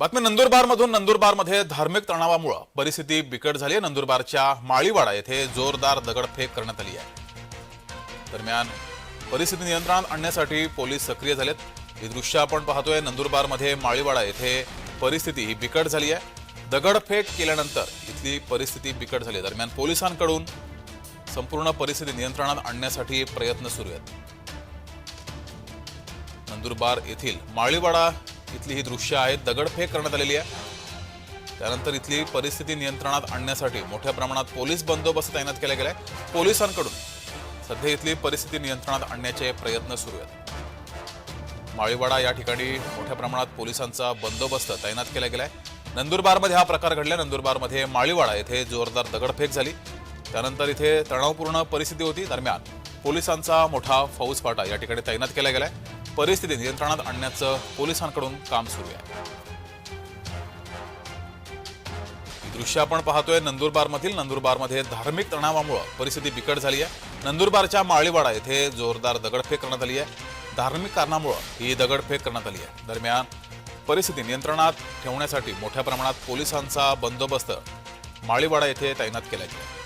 बातमी नंदुरबारमधून. नंदुरबारमध्ये धार्मिक तणावामुळे परिस्थिती बिकट झाली आहे. नंदुरबारच्या माळीवाडा येथे जोरदार दगडफेक करण्यात आली आहे. दरम्यान परिस्थिती नियंत्रणात आणण्यासाठी पोलीस सक्रिय झालेत. ही दृश्य आपण पाहतोय. नंदुरबारमध्ये माळीवाडा येथे परिस्थिती ही बिकट झाली आहे. दगडफेक केल्यानंतर इथली परिस्थिती बिकट झाली आहे. दरम्यान पोलिसांकडून संपूर्ण परिस्थिती नियंत्रणात आणण्यासाठी प्रयत्न सुरू आहेत. नंदुरबार येथील माळीवाडा इथली ही दृश्य आहेत दगडफेक करण्यात आलेली आहे. त्यानंतर इथली परिस्थिती नियंत्रणात आणण्यासाठी मोठ्या प्रमाणात पोलीस बंदोबस्त तैनात केला गेलाय पोलिसांकडून सध्या इथली परिस्थिती नियंत्रणात आणण्याचे प्रयत्न सुरू आहेत. माळीवाडा या ठिकाणी मोठ्या प्रमाणात पोलिसांचा बंदोबस्त तैनात केला गेलाय नंदुरबारमध्ये हा प्रकार घडला. नंदुरबारमध्ये माळीवाडा येथे जोरदार दगडफेक झाली. त्यानंतर इथे तणावपूर्ण परिस्थिती होती. दरम्यान पोलिसांचा मोठा फौजफाटा या ठिकाणी तैनात केला गेलाय परिस्थिती नियंत्रणात आणण्याचं पोलिसांकडून काम सुरू आहे. दृश्य आपण पाहतोय नंदुरबारमधील. नंदुरबारमध्ये धार्मिक तणावामुळे परिस्थिती बिकट झाली आहे नंदुरबारच्या माळीवाडा येथे जोरदार दगडफेक करण्यात आली आहे धार्मिक कारणामुळे ही दगडफेक करण्यात आली आहे दरम्यान परिस्थिती नियंत्रणात ठेवण्यासाठी मोठ्या प्रमाणात पोलिसांचा बंदोबस्त माळीवाडा येथे तैनात केला गेला